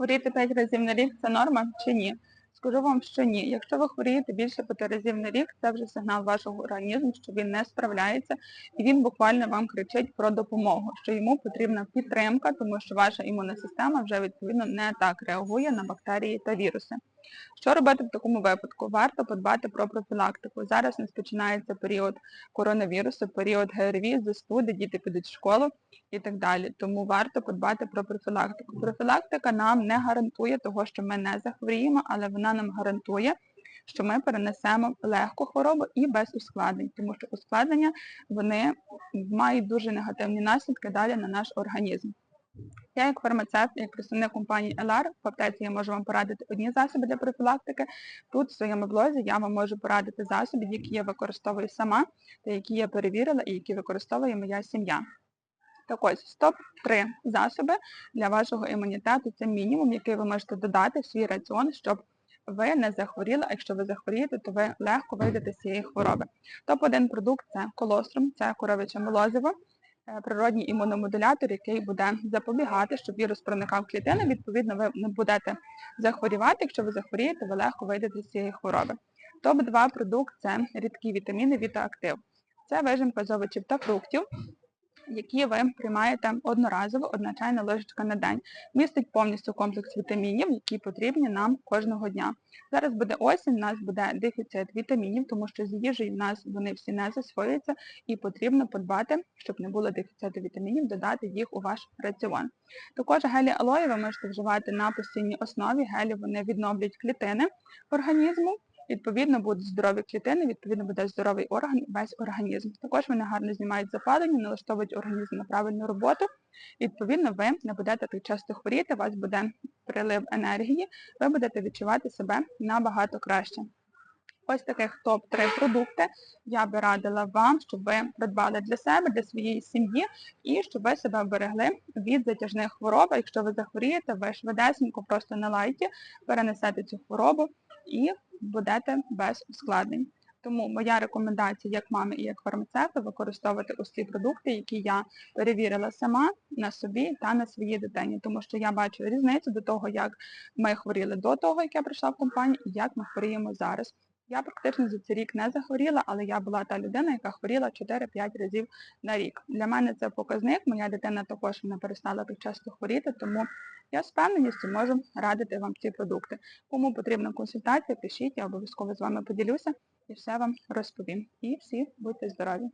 Хворіти 5 разів на рік це норма чи ні? Скажу вам, що ні. Якщо ви хворієте більше 5 разів на рік, це вже сигнал вашого організму, що він не справляється, і він буквально вам кричить про допомогу, що йому потрібна підтримка, тому що ваша імунна система вже відповідно не так реагує на бактерії та віруси. Що робити в такому випадку? Варто подбати про профілактику. Зараз у нас починається період коронавірусу, період ГРВІ, застуди, діти підуть в школу і так далі. Тому варто подбати про профілактику. Профілактика нам не гарантує того, що ми не захворіємо, але вона нам гарантує, що ми перенесемо легку хворобу і без ускладнень, тому що ускладнення вони мають дуже негативні наслідки далі на наш організм. Я як фармацевт, як представник компанії LR, в аптеці я можу вам порадити одні засоби для профілактики. Тут в своєму блозі я вам можу порадити засоби, які я використовую сама, та які я перевірила і які використовує моя сім'я. Так ось, топ-3 засоби для вашого імунітету це мінімум, який ви можете додати в свій раціон, щоб ви не захворіли, а якщо ви захворієте, то ви легко вийдете з цієї хвороби. Топ-1 продукт це колострум, це коровиче молозиво, природній імуномодулятор, який буде запобігати, щоб вірус проникав клітини, відповідно, ви не будете захворівати. Якщо ви захворієте, ви легко вийдете з цієї хвороби. Топ-2 продукт це рідкі вітаміни Вітаактив. Це вижимка з овочів та фруктів, які ви приймаєте одноразово, одна ложечка на день. Містить повністю комплекс вітамінів, які потрібні нам кожного дня. Зараз буде осінь, у нас буде дефіцит вітамінів, тому що з їжею в нас вони всі не засвоюються і потрібно подбати, щоб не було дефіциту вітамінів, додати їх у ваш раціон. Також гелі алої ви можете вживати на постійній основі. Гелі вони відновлюють клітини організму. Відповідно, будуть здорові клітини, відповідно буде здоровий орган, весь організм. Також вони гарно знімають запалення, налаштовують організм на правильну роботу. Відповідно, ви не будете так часто хворіти, у вас буде прилив енергії, ви будете відчувати себе набагато краще. Ось таких топ-3 продукти я би радила вам, щоб ви придбали для себе, для своєї сім'ї і щоб ви себе берегли від затяжних хвороб. Якщо ви захворієте, ви швидесенько просто на лайті перенесете цю хворобу і будете без ускладнень. Тому моя рекомендація як мами і як фармацевта використовувати ці продукти, які я перевірила сама на собі та на своїй дитині. Тому що я бачу різницю до того, як ми хворіли до того, як я прийшла в компанію, і як ми хворіємо зараз. Я практично за цей рік не захворіла, але я була та людина, яка хворіла 4-5 разів на рік. Для мене це показник, моя дитина також не перестала так часто хворіти, тому я з впевненістю можу радити вам ці продукти. Кому потрібна консультація, пишіть, я обов'язково з вами поділюся і все вам розповім. І всі будьте здорові!